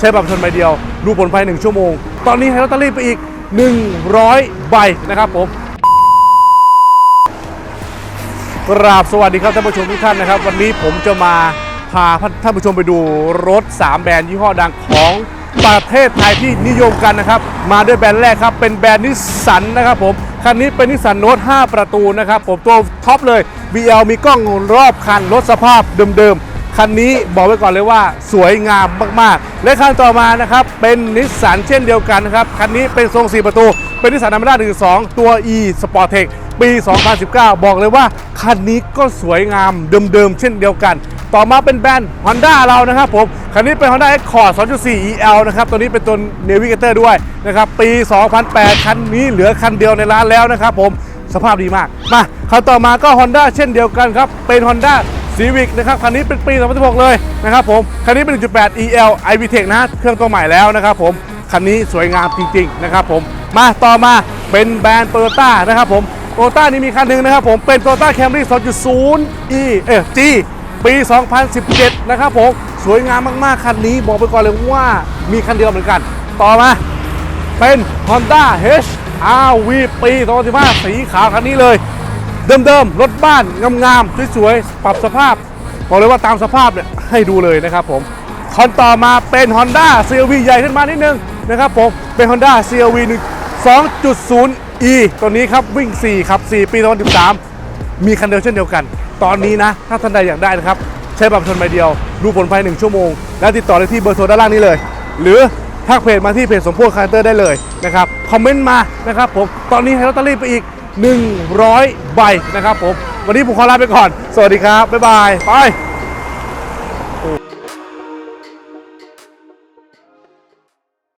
ใช้บัตรประชาชนใบเดียวดูผลภายใน1ชั่วโมง ตอนนี้ให้ลอตเตอรี่ไปอีก 100 ใบนะครับผมกราบสวัสดีครับท่านผู้ชมทุกท่านนะครับ วันนี้ผมจะมาพาท่านผู้ชมไปดูรถ 3 แบรนด์ยี่ห้อดังของประเทศไทยที่นิยมกันนะครับ มาด้วยแบรนด์แรกครับ เป็นแบรนด์นิสสันนะครับผม คันนี้เป็นนิสสันโนต5ประตูนะครับ ผมตัวท็อปเลย BL มีกล้องรอบคันรถสภาพเดิมๆ คันนี้บอกไว้ก่อนเลยว่าสวยงามมากๆ และคันต่อมานะครับเป็นนิสสันเช่นเดียวกันนะครับ คันนี้เป็นทรง 4 ประตู เป็นนิสสันอัมรา12ตัว e Sportec ปี 2019 บอกเลยว่า คันนี้ก็สวยงามเดิมๆ เช่นเดียวกัน ต่อมาเป็นแบรนด์ Honda เรานะครับผม คันนี้เป็น Honda Accord 2.4 EL นะครับ ตัวนี้เป็นตัว Navigator ด้วยนะครับ ปี 2008 คันนี้เหลือคันเดียวในร้านแล้วนะครับผม สภาพดีมาก มาคันต่อมาก็ Honda เช่นเดียวกันครับ เป็น Honda Civic นะครับคันนี้เป็นปี 2016 เลยนะครับผมคันนี้เป็น 1.8 EL iVTEC นะเครื่องตัวใหม่แล้วนะครับผมคันนี้สวยงามจริงๆนะครับผมมาต่อมาเป็นแบรนด์ Toyota นะครับผมโตโยต้านี่มีคันหนึ่งนะครับผมเป็น Toyota Camry 2.0 E เออ G ปี 2017 นะครับผมสวยงามมากๆ คันนี้บอกไปก่อนเลยว่ามีคันเดียวเหมือนกัน ต่อมาเป็น Honda HR-V ปี 2015 สีขาวคันนี้เลย เดิมๆ รถบ้านงามๆ สวยๆ ปรับสภาพ บอกเลยว่าตามสภาพเนี่ยให้ดูเลยนะครับผมคันต่อมาเป็น Honda CRV ใหญ่ขึ้นมานิดนึงนะครับผม เป็น Honda CRV 1 2.0 E ตัวนี้ครับวิ่ง 4 ครับ 4 ปี2013 มีคันเดียวเช่นเดียวกัน ตอนนี้นะ ถ้าท่านใดอยากได้นะครับ ใช้บัตรชาชนใบเดียว ดูผลภายใน1ชั่วโมง แล้วติดต่อได้ที่เบอร์โทรด้านล่างนี้เลย หรือทักเพจมาที่เพจสมโพธิคาร์เตอร์ได้เลยนะครับ คอมเมนต์มานะครับผม ตอนนี้ให้ลอตเตอรี่ไปอีก 100 ใบนะครับผม วันนี้ผมขอลาไปก่อน สวัสดีครับ บ๊ายบาย ไป